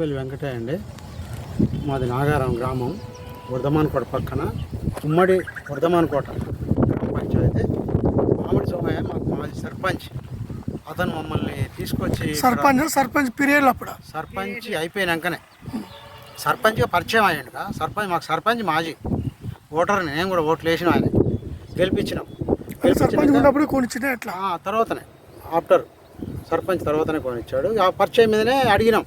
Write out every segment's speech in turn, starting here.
చిప్పలపల్లి వెంకటయ్య అండి. మాది నాగారం గ్రామం. వృధమాన్కోట పక్కన ఉమ్మడి వృధమాన్కోట గ్రామ పంచాయతీ. మామిడి సోమయ్య మాకు మాజీ సర్పంచ్. అతను మమ్మల్ని తీసుకొచ్చి సర్పంచ్ సర్పంచ్ పీరియడ్ అప్పుడు. సర్పంచ్ అయిపోయినాకనే. సర్పంచ్గా పరిచయం అయ్యాడు కదా సర్పంచ్ మాకు సర్పంచ్ మాజీ. ఓటర్ని నేను కూడా ఓట్లు వేసిన ఆయన. గెలిపించినాం. సర్పంచ్ ఉన్నప్పుడు కొనిచ్చిన ఎట్లా? తర్వాతనే. ఆఫ్టర్. సర్పంచ్ తర్వాతనే కొనిచ్చాడు. ఆ పరిచయం మీదనే అడిగినాం.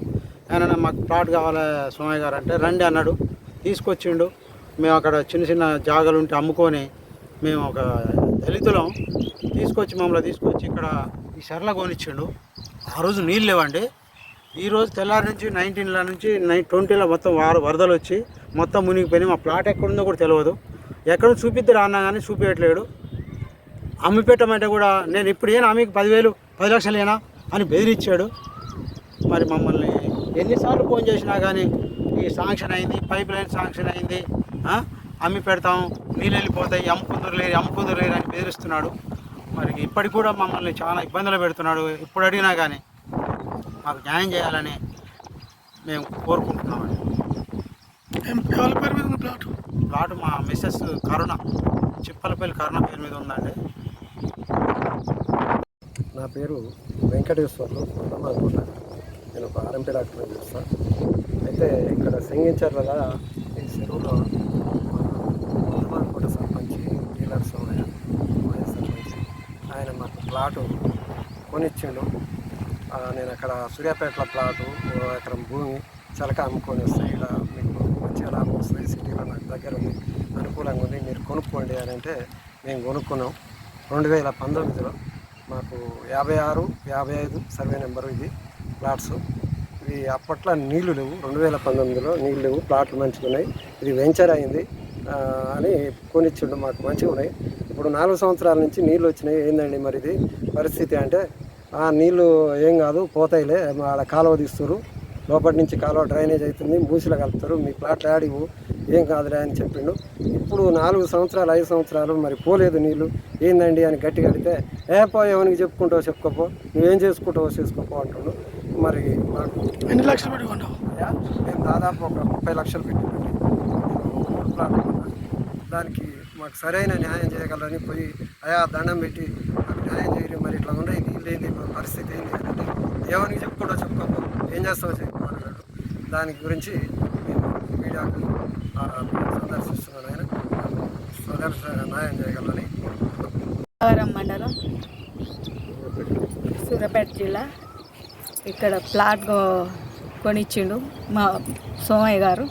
ఆయన మాకు ప్లాట్ కావాలి సోమయ్య గారు? అంటే రండి అన్నాడు. తీసుకొచ్చిండు. మేము అక్కడ చిన్న చిన్న జాగాలు ఉంటే అమ్ముకొని మేము ఒక దళితులం. తీసుకొచ్చి మమ్మల్ని తీసుకొచ్చి ఇక్కడ ఈ సరళ కొనిచ్చిండు. ఆ రోజు నీళ్ళు లేవండి. ఈరోజు తెల్లారి నుంచి నైన్టీన్ల నుంచి నైన్ ట్వంటీలో మొత్తం వారు వరదలు వచ్చి మొత్తం మునిగిపోయినాయి. మా ప్లాట్ ఎక్కడుందో కూడా తెలియదు ఎక్కడ చూపిద్దరు అన్నా కానీ చూపించట్లేడు అమ్మి పెట్టమంటే కూడా నేను ఇప్పుడు ఏనా ఆమెకి పదివేలు పది లక్షలేనా అని బెదిరించాడు మరి మమ్మల్ని ఎన్నిసార్లు ఫోన్ చేసినా కానీ ఈ శాంక్షన్ అయింది పైప్ లైన్ శాంక్షన్ అయింది? అమ్మి పెడతాం నీళ్ళు వెళ్ళిపోతాయి అమ్ముకుందరు లేరు అమ్ముకుందరు లేరు అని బెదిరిస్తున్నాడు. మరి ఇప్పటికి కూడా మమ్మల్ని చాలా ఇబ్బందులు పెడుతున్నాడు. ఇప్పుడు అడిగినా కానీ మాకు న్యాయం చేయాలని మేము కోరుకుంటున్నామండి. పేరు మీద ప్లాట్? ప్లాట్ మా మిస్సెస్ కరుణ చిప్పలపల్లి కరుణ పేరు మీద ఉందండి. నా పేరు వెంకటేశ్వర్లు నేను ఒక ఆర్ఎంపీ డాక్టర్ చేస్తాను అయితే ఇక్కడ సింగించర్ల ఈ చెరువులో కోట సర్పంచ్ డీలర్ సోమయ్య సర్పంచ్ ఆయన మాకు ప్లాటు కొనిచ్చిండు. నేను అక్కడ సూర్యాపేటలో ప్లాటు ఎకరం భూమి చలక అమ్ముకొని వస్తాయి ఇలా మీకు మంచిగా లాభం వస్తుంది. సిటీలో నాకు దగ్గర ఉంది. అనుకూలంగా ఉంది. మీరు కొనుక్కోండి అని అంటే మేము కొనుక్కున్నాం. రెండు వేల పంతొమ్మిదిలో మాకు యాభై ఆరు యాభై ఐదు సర్వే నెంబరు ఇది. ప్లాట్స్. ఇవి అప్పట్లో నీళ్ళు లేవు. రెండు వేల పంతొమ్మిదిలో నీళ్ళు లేవు. ప్లాట్లు మంచిగా ఉన్నాయి. ఇది వెంచర్ అయింది. అని కొనిచ్చిండు మాకు. మంచిగా ఉన్నాయి. ఇప్పుడు నాలుగు సంవత్సరాల నుంచి నీళ్ళు వచ్చినాయి. ఏందండి మరి ఇది? పరిస్థితి అంటే ఆ నీళ్ళు ఏం కాదు పోతాయిలే. ఆడ కాలువ తీస్తారు లోపటి నుంచి కాలువ డ్రైనేజ్ అవుతుంది. మూసిలో కలుపుతారు. మీ ప్లాట్లు ఆడివు. ఏం కాదులే అని చెప్పిండు. ఇప్పుడు నాలుగు సంవత్సరాలు ఐదు సంవత్సరాలు మరి పోలేదు నీళ్ళు ఏందండి అని గట్టిగా అడిగితే ఏ పో ఎవరికి చెప్పుకుంటావు చెప్పుకోపో. నువ్వేం చేసుకుంటావో చేసుకోపో అంటుండు. మరి మాకు ఎన్ని లక్షలు పెట్టుకున్నావు? యా, మేము దాదాపు ఒక ముప్పై లక్షలు కొన్నా. దానికి మాకు సరైన న్యాయం చేయగలరని పోయి అయా దండం పెట్టి మాకు న్యాయం చేయరు మరి ఇట్లా ఉన్నాయి నీళ్ళు ఏంది ఇప్పుడు పరిస్థితి ఏంది అని అంటే ఏమని చెప్పుకుంటా చెప్పుకోపో ఏం చేస్తావో చెప్పుకోమన్నాడు దాని గురించి మేము మీడియాకు ఆ, సందర్శిస్తున్నాను ఆయన. సదర్శ న్యాయం చేయగలరని నాగారం మండలం సూర్యాపేట జిల్లా ఇక్కడ ప్లాట్ కొనిచ్చిండు మా సోమయ్య గారు.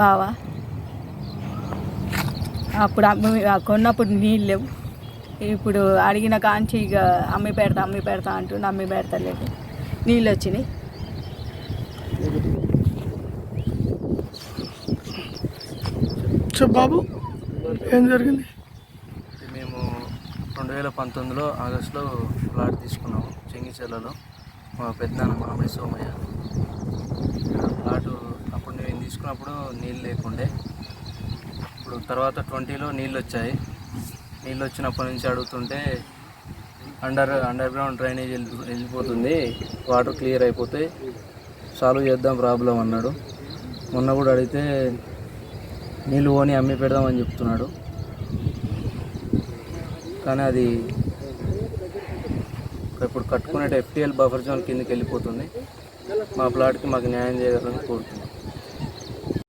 బావ. అప్పుడు కొన్నప్పుడు నీళ్ళు లేవు. ఇప్పుడు అడిగిన కాంచి ఇక అమ్మి పెడతా అమ్మి పెడతా అంటుండు అమ్మి పెడతలేదు. నీళ్ళు వచ్చినాయి. బాబు ఏం జరిగింది? మేము రెండు వేల పంతొమ్మిదిలో ఆగస్టులో ప్లాట్ తీసుకున్నాము చెంగిచెర్లలో మా పెద్దనాన్న మామిడి సోమయ్య. ప్లాటు అప్పుడు నేను తీసుకున్నప్పుడు నీళ్ళు లేకుండే. ఇప్పుడు తర్వాత ట్వంటీలో నీళ్ళు వచ్చాయి నీళ్ళు వచ్చినప్పటి నుంచి అడుగుతుంటే అండర్ అండర్ గ్రౌండ్ డ్రైనేజ్ వెళ్ళి వెళ్ళిపోతుంది. వాటర్ క్లియర్ అయిపోతే సాల్వ్ చేద్దాం ప్రాబ్లం అన్నాడు. మొన్న కూడా అడిగితే నీళ్ళు పోని అమ్మి పెడదామని చెప్తున్నాడు. కానీ అది ఇప్పుడు కట్టుకునే ఎఫ్టీఎల్ బఫర్ జోన్ కిందకి వెళ్ళిపోతుంది. మా ప్లాట్కి మాకు న్యాయం చేయాలని కోరుతున్నాం.